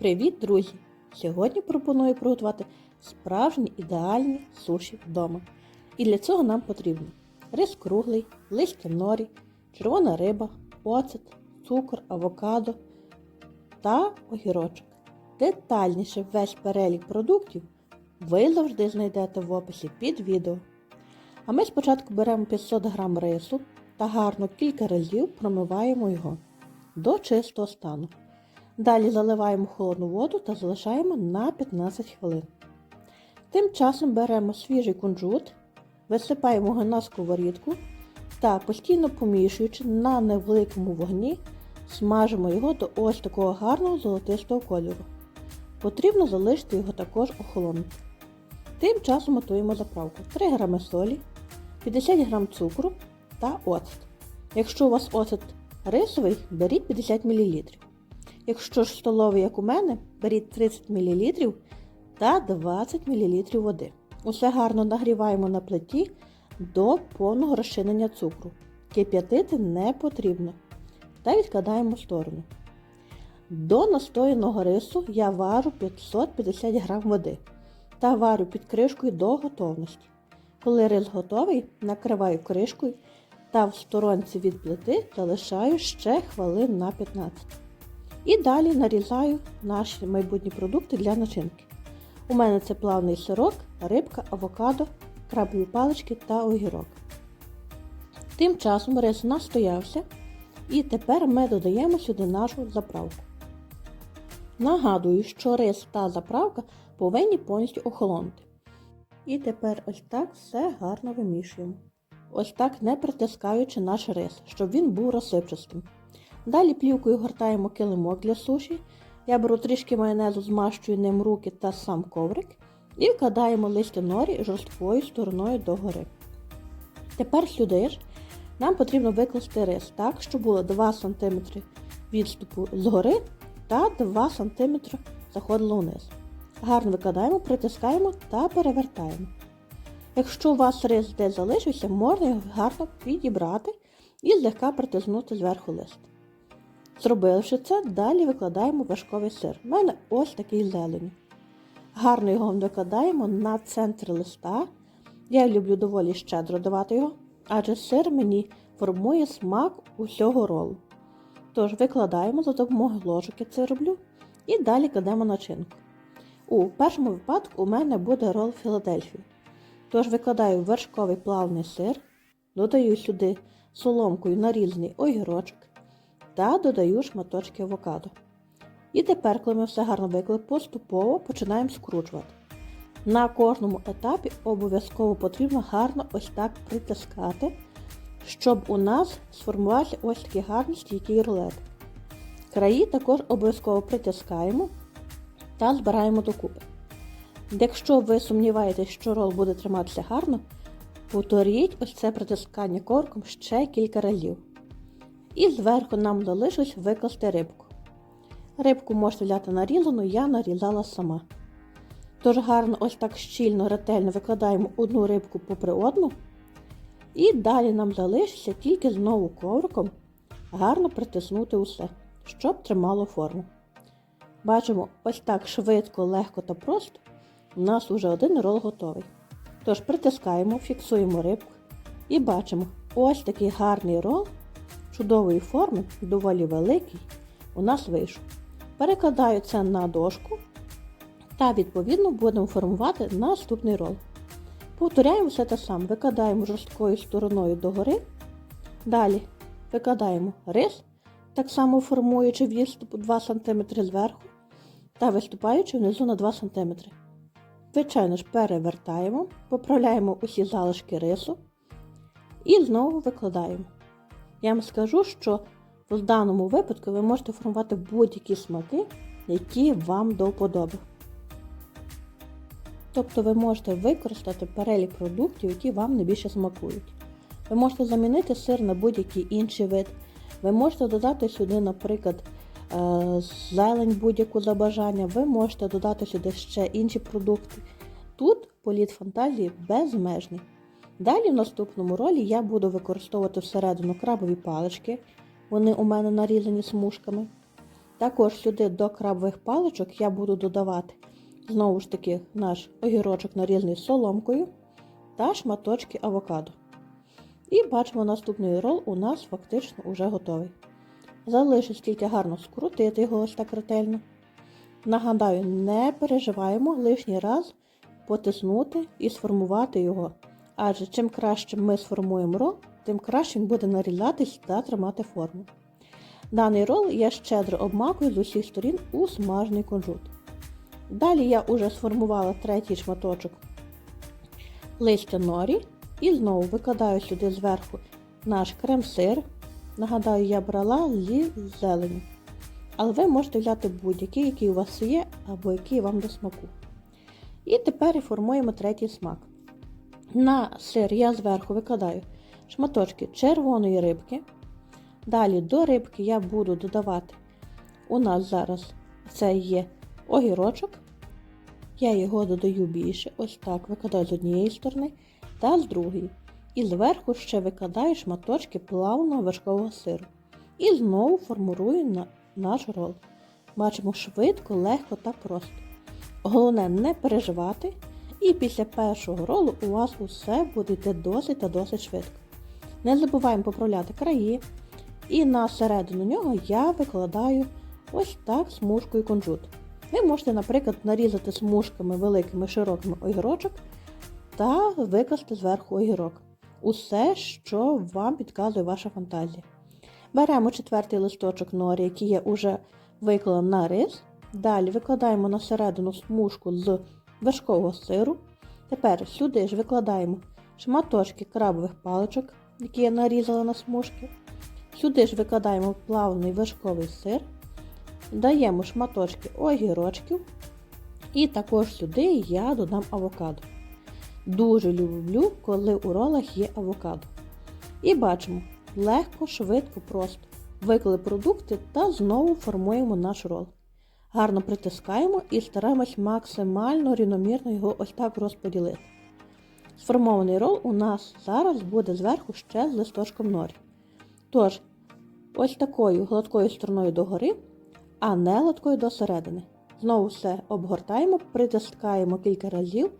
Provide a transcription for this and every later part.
Привіт, друзі! Сьогодні пропоную приготувати справжні ідеальні суші вдома. І для цього нам потрібно рис круглий, листя норі, червона риба, оцет, цукор, авокадо та огірочок. Детальніше весь перелік продуктів ви завжди знайдете в описі під відео. А ми спочатку беремо 500 г рису та гарно кілька разів промиваємо його до чистого стану. Далі заливаємо холодну воду та залишаємо на 15 хвилин. Тим часом беремо свіжий кунжут, висипаємо його на сковорідку та постійно помішуючи на невеликому вогні, смажимо його до ось такого гарного золотистого кольору. Потрібно залишити його також охолонути. Тим часом готуємо заправку 3 г солі, 50 г цукру та оцет. Якщо у вас оцет рисовий, беріть 50 мл. Якщо ж столовий, як у мене, беріть 30 мл та 20 мл води. Усе гарно нагріваємо на плиті до повного розчинення цукру. Кип'ятити не потрібно. Та відкладаємо в сторону. До настояного рису я варю 550 г води та варю під кришкою до готовності. Коли рис готовий, накриваю кришкою та в сторонці від плити залишаю ще хвилин на 15. І далі нарізаю наші майбутні продукти для начинки. У мене це плавний сирок, рибка, авокадо, крабові палички та огірок. Тим часом рис настоявся і тепер ми додаємо сюди нашу заправку. Нагадую, що рис та заправка повинні повністю охолонути. І тепер ось так все гарно вимішуємо. Ось так не притискаючи наш рис, щоб він був розсипчастим. Далі плівкою гортаємо килимок для суші. Я беру трішки майонезу, змащую ним руки та сам коврик і вкладаємо листя норі жорсткою стороною догори. Тепер сюди ж нам потрібно викласти рис так, щоб було 2 см відступу згори та 2 см заходило вниз. Гарно викладаємо, притискаємо та перевертаємо. Якщо у вас рис десь залишився, можна його гарно підібрати і злегка притиснути зверху лист. Зробивши це, далі викладаємо вершковий сир. У мене ось такий зелень. Гарно його викладаємо на центр листа. Я люблю доволі щедро давати його, адже сир мені формує смак усього ролу. Тож викладаємо за допомогою ложок, це роблю, і далі кладемо начинку. У першому випадку у мене буде рол Філадельфії. Тож викладаю вершковий плавний сир, додаю сюди соломкою нарізаний огірочок та додаю шматочки авокадо. І тепер, коли ми все гарно виклали, поступово починаємо скручувати. На кожному етапі обов'язково потрібно гарно ось так притискати, щоб у нас сформувався ось такий гарний стійкий рулет. Краї також обов'язково притискаємо та збираємо докупи. Якщо ви сумніваєтесь, що рол буде триматися гарно, повторіть ось це притискання корком ще кілька разів. І зверху нам залишилось викласти рибку. Рибку можете взяти нарізану, я нарізала сама. Тож гарно ось так щільно, ретельно викладаємо одну рибку попри одну. І далі нам залишиться тільки знову ковриком гарно притиснути усе, щоб тримало форму. Бачимо, ось так швидко, легко та просто у нас вже один рол готовий. Тож притискаємо, фіксуємо рибку і бачимо ось такий гарний рол чудової форми, доволі великий, у нас вийшов. Перекладаю це на дошку та, відповідно, будемо формувати наступний рол. Повторяємо все те саме, викладаємо жорсткою стороною догори. Далі викладаємо рис, так само формуючи відступ 2 см зверху та виступаючи внизу на 2 см. Звичайно ж, перевертаємо, поправляємо усі залишки рису і знову викладаємо. Я вам скажу, що в даному випадку ви можете формувати будь-які смаки, які вам до вподоби. Тобто ви можете використати перелік продуктів, які вам найбільше смакують. Ви можете замінити сир на будь-який інший вид. Ви можете додати сюди, наприклад, е, зелень будь-яку за бажання, ви можете додати сюди ще інші продукти. Тут політ фантазії безмежний. Далі в наступному ролі я буду використовувати всередину крабові палички, вони у мене нарізані смужками. Також сюди до крабових паличок я буду додавати знову ж таки наш огірочок нарізаний соломкою та шматочки авокадо. І бачимо, наступний рол у нас фактично вже готовий. Залишить тільки гарно скрутити його ось так ретельно. Нагадаю, не переживаємо лишній раз потиснути і сформувати його. Адже чим краще ми сформуємо рол, тим краще він буде нарізатись та тримати форму. Даний рол я щедро обмакую з усіх сторін у смажений кунжут. Далі я вже сформувала третій шматочок листя норі і знову викладаю сюди зверху наш крем-сир. Нагадаю, я брала зі зелені. Але ви можете взяти будь-який, який у вас є, або який вам до смаку. І тепер формуємо третій смак. На сир я зверху викладаю шматочки червоної рибки. Далі до рибки я буду додавати. У нас зараз це є огірочок. Я його додаю більше, ось так викладаю з однієї сторони та з другої. І зверху ще викладаю шматочки плавного вершкового сиру. І знову формурую на наш рол. Бачимо швидко, легко та просто. Головне не переживати, і після першого ролу у вас усе буде йти досить та досить швидко. Не забуваємо поправляти краї. І на середину нього я викладаю ось так смужкою кунжут. Ви можете, наприклад, нарізати смужками великими широкими огірочок та викласти зверху огірок. Усе, що вам підказує ваша фантазія. Беремо четвертий листочок норі, який я вже виклала на рис. Далі викладаємо на середину смужку з вершкового сиру. Тепер сюди ж викладаємо шматочки крабових паличок, які я нарізала на смужки. Сюди ж викладаємо плавний вершковий сир, даємо шматочки огірочків, і також сюди я додам авокадо. Дуже люблю, коли у ролах є авокадо. І бачимо, легко, швидко, просто. Виклали продукти та знову формуємо наш рол. Гарно притискаємо і стараємось максимально рівномірно його ось так розподілити. Сформований рол у нас зараз буде зверху ще з листочком норі. Тож, ось такою гладкою стороною догори, а не гладкою до середини. Знову все обгортаємо, притискаємо кілька разів,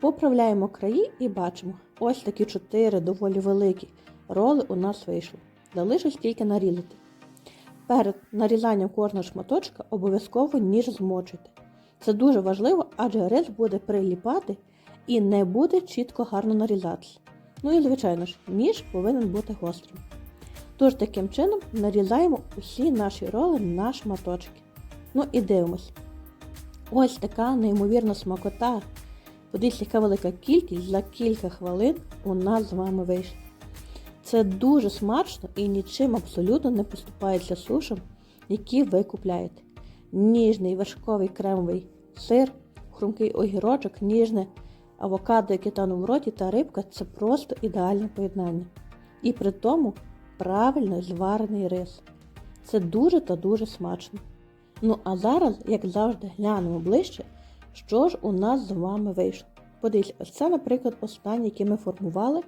поправляємо краї і бачимо, ось такі чотири доволі великі роли у нас вийшли. Залишилось тільки нарізати. Перед нарізанням кожного шматочка обов'язково ніж змочуйте. Це дуже важливо, адже рис буде приліпати і не буде чітко гарно нарізатися. Ну і, звичайно ж, ніж повинен бути гострим. Тож таким чином нарізаємо усі наші роли на шматочки. Ну і дивимось. Ось така неймовірна смакота. Подивіться, яка велика кількість за кілька хвилин у нас з вами вийшла. Це дуже смачно і нічим абсолютно не поступається сушам, які ви купляєте. Ніжний вершковий кремовий сир, хрумкий огірочок, ніжне авокадо, яке тане в роті та рибка це просто ідеальне поєднання. І при тому правильно зварений рис. Це дуже та дуже смачно. Ну а зараз, як завжди, глянемо ближче, що ж у нас з вами вийшло. Подивіться, це, наприклад, останнє, яке ми формували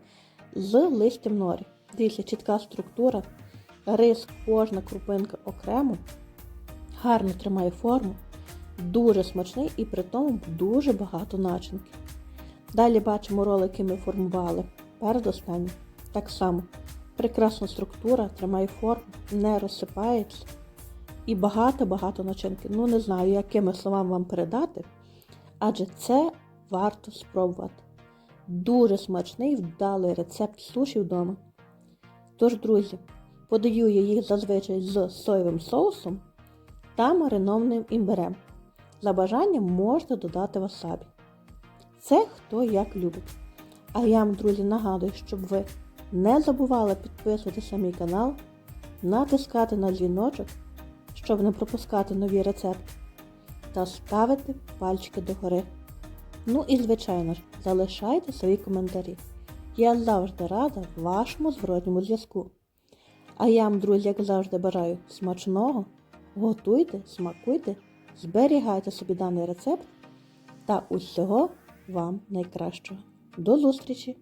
з листям норі. Дивіться, чітка структура, рис, кожна крупинка окремо, гарно тримає форму, дуже смачний і при тому дуже багато начинки. Далі бачимо ролики ми формували передостаннім. Так само прекрасна структура, тримає форму, не розсипається. І багато-багато начинки. Ну, не знаю, якими словами вам передати, адже це варто спробувати. Дуже смачний вдалий рецепт суші вдома. Тож, друзі, подаю я їх зазвичай з соєвим соусом та маринованим імбирем. За бажанням можете додати васабі. Це хто як любить. А я вам, друзі, нагадую, щоб ви не забували підписуватися на мій канал, натискати на дзвіночок, щоб не пропускати нові рецепти, та ставити пальчики догори. Ну і, звичайно ж, залишайте свої коментарі. Я завжди рада вашому зворотньому зв'язку. А я вам, друзі, як завжди, бажаю смачного, готуйте, смакуйте, зберігайте собі даний рецепт та усього вам найкращого. До зустрічі!